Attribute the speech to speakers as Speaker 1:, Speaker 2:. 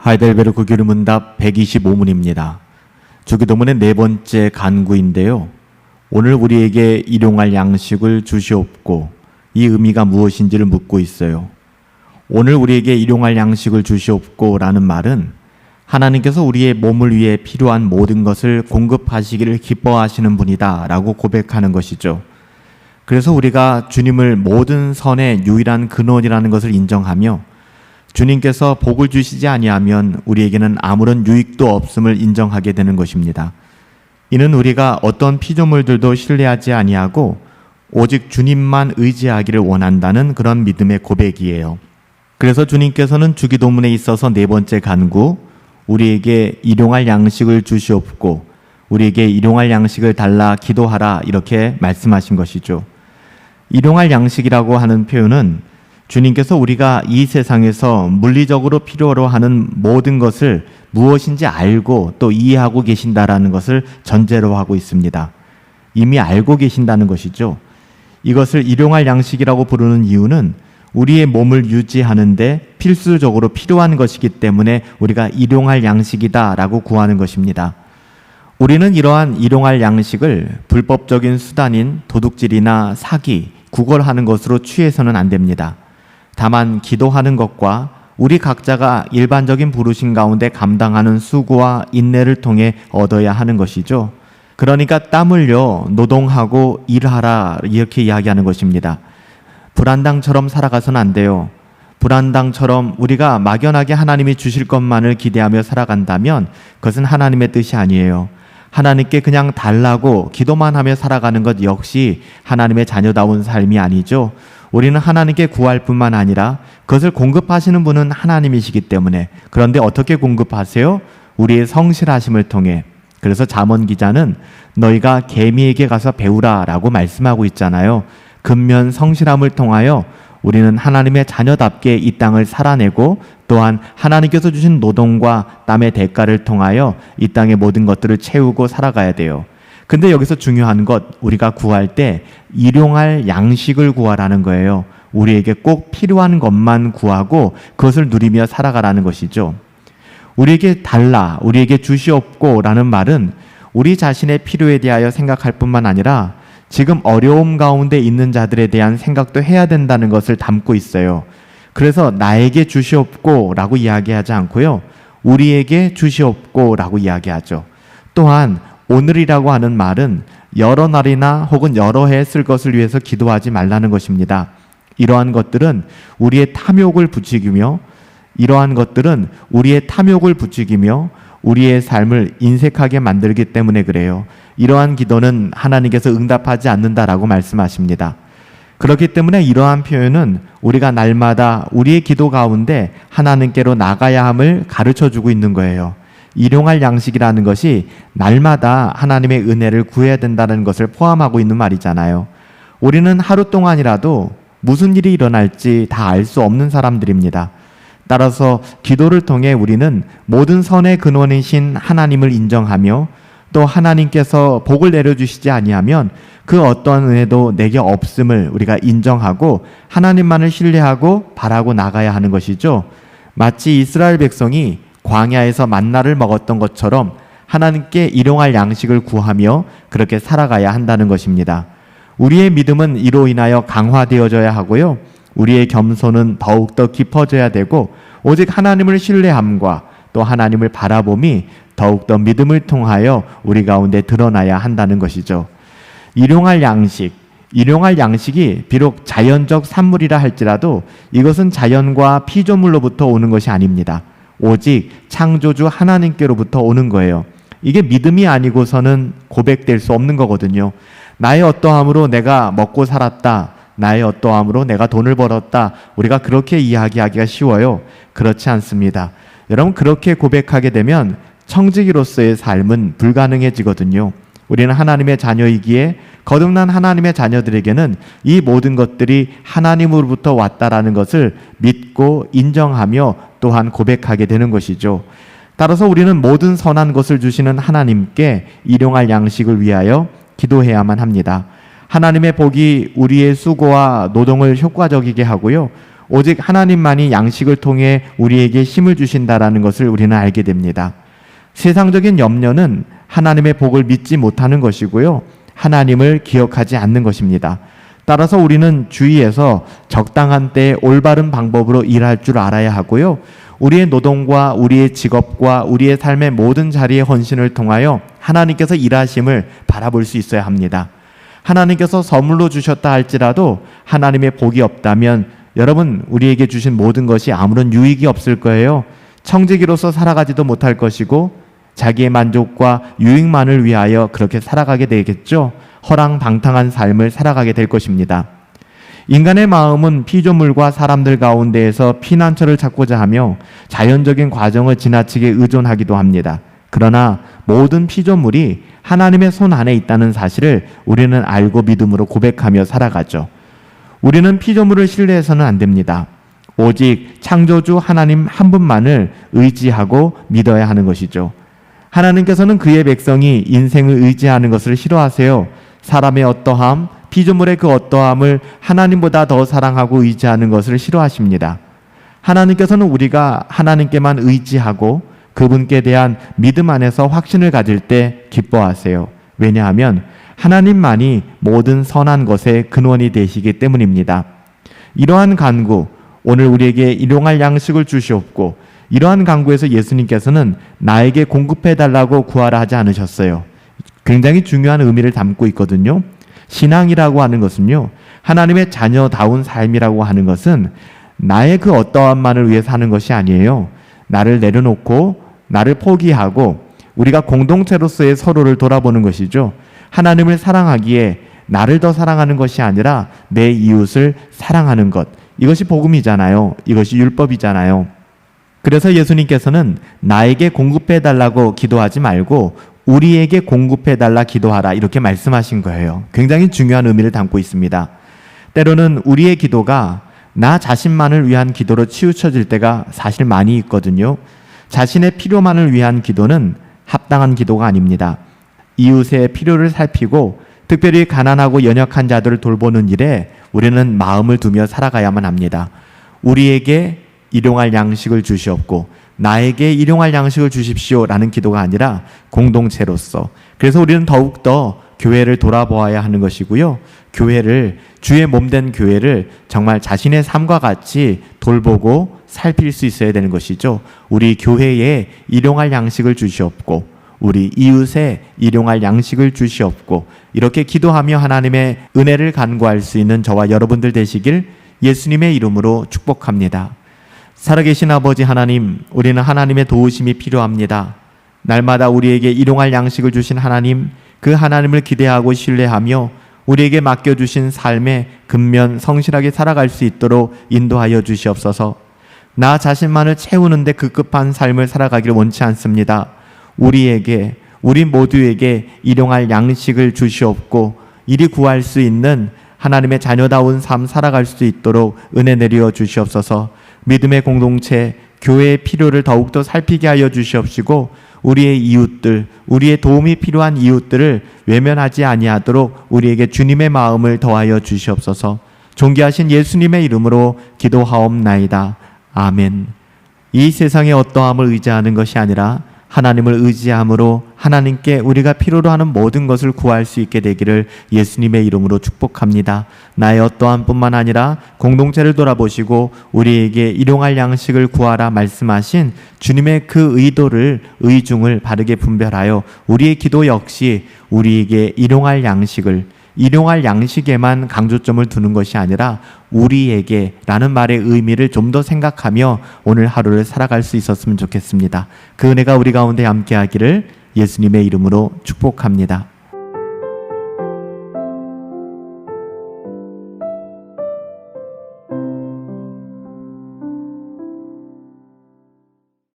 Speaker 1: 하이델베르크 교류 문답 125문입니다. 주기도문의 네 번째 간구인데요. 오늘 우리에게 일용할 양식을 주시옵고 이 의미가 무엇인지를 묻고 있어요. 오늘 우리에게 일용할 양식을 주시옵고 라는 말은 하나님께서 우리의 몸을 위해 필요한 모든 것을 공급하시기를 기뻐하시는 분이다 라고 고백하는 것이죠. 그래서 우리가 주님을 모든 선의 유일한 근원이라는 것을 인정하며 주님께서 복을 주시지 아니하면 우리에게는 아무런 유익도 없음을 인정하게 되는 것입니다. 이는 우리가 어떤 피조물들도 신뢰하지 아니하고 오직 주님만 의지하기를 원한다는 그런 믿음의 고백이에요. 그래서 주님께서는 주기도문에 있어서 네 번째 간구 우리에게 일용할 양식을 주시옵고 우리에게 일용할 양식을 달라 기도하라 이렇게 말씀하신 것이죠. 일용할 양식이라고 하는 표현은 주님께서 우리가 이 세상에서 물리적으로 필요로 하는 모든 것을 무엇인지 알고 또 이해하고 계신다라는 것을 전제로 하고 있습니다. 이미 알고 계신다는 것이죠. 이것을 일용할 양식이라고 부르는 이유는 우리의 몸을 유지하는데 필수적으로 필요한 것이기 때문에 우리가 일용할 양식이다라고 구하는 것입니다. 우리는 이러한 일용할 양식을 불법적인 수단인 도둑질이나 사기, 구걸하는 것으로 취해서는 안 됩니다. 다만 기도하는 것과 우리 각자가 일반적인 부르심 가운데 감당하는 수고와 인내를 통해 얻어야 하는 것이죠. 그러니까 땀 흘려 노동하고 일하라 이렇게 이야기하는 것입니다. 불안당처럼 살아가서는 안 돼요. 불안당처럼 우리가 막연하게 하나님이 주실 것만을 기대하며 살아간다면 그것은 하나님의 뜻이 아니에요. 하나님께 그냥 달라고 기도만 하며 살아가는 것 역시 하나님의 자녀다운 삶이 아니죠. 우리는 하나님께 구할 뿐만 아니라 그것을 공급하시는 분은 하나님이시기 때문에 그런데 어떻게 공급하세요? 우리의 성실하심을 통해 그래서 잠언 기자는 너희가 개미에게 가서 배우라라고 말씀하고 있잖아요. 근면 성실함을 통하여 우리는 하나님의 자녀답게 이 땅을 살아내고 또한 하나님께서 주신 노동과 땀의 대가를 통하여 이 땅의 모든 것들을 채우고 살아가야 돼요. 근데 여기서 중요한 것 우리가 구할 때 일용할 양식을 구하라는 거예요. 우리에게 꼭 필요한 것만 구하고 그것을 누리며 살아가라는 것이죠. 우리에게 달라, 우리에게 주시옵고 라는 말은 우리 자신의 필요에 대하여 생각할 뿐만 아니라 지금 어려움 가운데 있는 자들에 대한 생각도 해야 된다는 것을 담고 있어요. 그래서 나에게 주시옵고 라고 이야기하지 않고요. 우리에게 주시옵고 라고 이야기하죠. 또한 오늘이라고 하는 말은 여러 날이나 혹은 여러 해쓸 것을 위해서 기도하지 말라는 것입니다. 이러한 것들은 우리의 탐욕을 부추기며 이러한 것들은 우리의 탐욕을 부추기며 우리의 삶을 인색하게 만들기 때문에 그래요. 이러한 기도는 하나님께서 응답하지 않는다라고 말씀하십니다. 그렇기 때문에 이러한 표현은 우리가 날마다 우리의 기도 가운데 하나님께로 나가야 함을 가르쳐 주고 있는 거예요. 일용할 양식이라는 것이 날마다 하나님의 은혜를 구해야 된다는 것을 포함하고 있는 말이잖아요. 우리는 하루 동안이라도 무슨 일이 일어날지 다 알 수 없는 사람들입니다. 따라서 기도를 통해 우리는 모든 선의 근원이신 하나님을 인정하며 또 하나님께서 복을 내려주시지 아니하면 그 어떤 은혜도 내게 없음을 우리가 인정하고 하나님만을 신뢰하고 바라고 나가야 하는 것이죠. 마치 이스라엘 백성이 광야에서 만나를 먹었던 것처럼 하나님께 일용할 양식을 구하며 그렇게 살아가야 한다는 것입니다. 우리의 믿음은 이로 인하여 강화되어져야 하고요. 우리의 겸손은 더욱더 깊어져야 되고 오직 하나님을 신뢰함과 또 하나님을 바라봄이 더욱더 믿음을 통하여 우리 가운데 드러나야 한다는 것이죠. 일용할 양식, 일용할 양식이 비록 자연적 산물이라 할지라도 이것은 자연과 피조물로부터 오는 것이 아닙니다. 오직 창조주 하나님께로부터 오는 거예요. 이게 믿음이 아니고서는 고백될 수 없는 거거든요. 나의 어떠함으로 내가 먹고 살았다. 나의 어떠함으로 내가 돈을 벌었다. 우리가 그렇게 이야기하기가 쉬워요. 그렇지 않습니다. 여러분 그렇게 고백하게 되면 청지기로서의 삶은 불가능해지거든요. 우리는 하나님의 자녀이기에 거듭난 하나님의 자녀들에게는 이 모든 것들이 하나님으로부터 왔다라는 것을 믿고 인정하며 또한 고백하게 되는 것이죠. 따라서 우리는 모든 선한 것을 주시는 하나님께 일용할 양식을 위하여 기도해야만 합니다. 하나님의 복이 우리의 수고와 노동을 효과적이게 하고요. 오직 하나님만이 양식을 통해 우리에게 힘을 주신다라는 것을 우리는 알게 됩니다. 세상적인 염려는 하나님의 복을 믿지 못하는 것이고요. 하나님을 기억하지 않는 것입니다. 따라서 우리는 주위에서 적당한 때에 올바른 방법으로 일할 줄 알아야 하고요. 우리의 노동과 우리의 직업과 우리의 삶의 모든 자리의 헌신을 통하여 하나님께서 일하심을 바라볼 수 있어야 합니다. 하나님께서 선물로 주셨다 할지라도 하나님의 복이 없다면 여러분 우리에게 주신 모든 것이 아무런 유익이 없을 거예요. 청지기로서 살아가지도 못할 것이고 자기의 만족과 유익만을 위하여 그렇게 살아가게 되겠죠. 허랑방탕한 삶을 살아가게 될 것입니다. 인간의 마음은 피조물과 사람들 가운데에서 피난처를 찾고자 하며 자연적인 과정을 지나치게 의존하기도 합니다. 그러나 모든 피조물이 하나님의 손 안에 있다는 사실을 우리는 알고 믿음으로 고백하며 살아가죠. 우리는 피조물을 신뢰해서는 안 됩니다. 오직 창조주 하나님 한 분만을 의지하고 믿어야 하는 것이죠. 하나님께서는 그의 백성이 인생을 의지하는 것을 싫어하세요. 사람의 어떠함, 피조물의 그 어떠함을 하나님보다 더 사랑하고 의지하는 것을 싫어하십니다. 하나님께서는 우리가 하나님께만 의지하고 그분께 대한 믿음 안에서 확신을 가질 때 기뻐하세요. 왜냐하면 하나님만이 모든 선한 것의 근원이 되시기 때문입니다. 이러한 간구, 오늘 우리에게 일용할 양식을 주시옵고 이러한 간구에서 예수님께서는 나에게 공급해 달라고 구하라 하지 않으셨어요. 굉장히 중요한 의미를 담고 있거든요. 신앙이라고 하는 것은요. 하나님의 자녀다운 삶이라고 하는 것은 나의 그 어떠함만을 위해 사는 것이 아니에요. 나를 내려놓고 나를 포기하고 우리가 공동체로서의 서로를 돌아보는 것이죠. 하나님을 사랑하기에 나를 더 사랑하는 것이 아니라 내 이웃을 사랑하는 것. 이것이 복음이잖아요. 이것이 율법이잖아요. 그래서 예수님께서는 나에게 공급해 달라고 기도하지 말고 우리에게 공급해 달라 기도하라 이렇게 말씀하신 거예요. 굉장히 중요한 의미를 담고 있습니다. 때로는 우리의 기도가 나 자신만을 위한 기도로 치우쳐질 때가 사실 많이 있거든요. 자신의 필요만을 위한 기도는 합당한 기도가 아닙니다. 이웃의 필요를 살피고 특별히 가난하고 연약한 자들을 돌보는 일에 우리는 마음을 두며 살아가야만 합니다. 우리에게 일용할 양식을 주시옵고 나에게 일용할 양식을 주십시오 라는 기도가 아니라 공동체로서 그래서 우리는 더욱더 교회를 돌아보아야 하는 것이고요. 교회를 주의 몸된 교회를 정말 자신의 삶과 같이 돌보고 살필 수 있어야 되는 것이죠. 우리 교회에 일용할 양식을 주시옵고 우리 이웃에 일용할 양식을 주시옵고 이렇게 기도하며 하나님의 은혜를 간구할 수 있는 저와 여러분들 되시길 예수님의 이름으로 축복합니다. 살아계신 아버지 하나님, 우리는 하나님의 도우심이 필요합니다. 날마다 우리에게 일용할 양식을 주신 하나님, 그 하나님을 기대하고 신뢰하며 우리에게 맡겨주신 삶에 근면 성실하게 살아갈 수 있도록 인도하여 주시옵소서. 나 자신만을 채우는데 급급한 삶을 살아가기를 원치 않습니다. 우리에게, 우리 모두에게 일용할 양식을 주시옵고 이리 구할 수 있는 하나님의 자녀다운 삶 살아갈 수 있도록 은혜 내려 주시옵소서. 믿음의 공동체, 교회의 필요를 더욱더 살피게 하여 주시옵시고 우리의 이웃들, 우리의 도움이 필요한 이웃들을 외면하지 아니하도록 우리에게 주님의 마음을 더하여 주시옵소서. 존귀하신 예수님의 이름으로 기도하옵나이다. 아멘. 이 세상의 어떠함을 의지하는 것이 아니라 하나님을 의지함으로 하나님께 우리가 필요로 하는 모든 것을 구할 수 있게 되기를 예수님의 이름으로 축복합니다. 나의 어떠한 뿐만 아니라 공동체를 돌아보시고 우리에게 일용할 양식을 구하라 말씀하신 주님의 그 의도를 의중을 바르게 분별하여 우리의 기도 역시 우리에게 일용할 양식을 일용할 양식에만 강조점을 두는 것이 아니라 우리에게라는 말의 의미를 좀 더 생각하며 오늘 하루를 살아갈 수 있었으면 좋겠습니다. 그 은혜가 우리 가운데 함께하기를 예수님의 이름으로 축복합니다.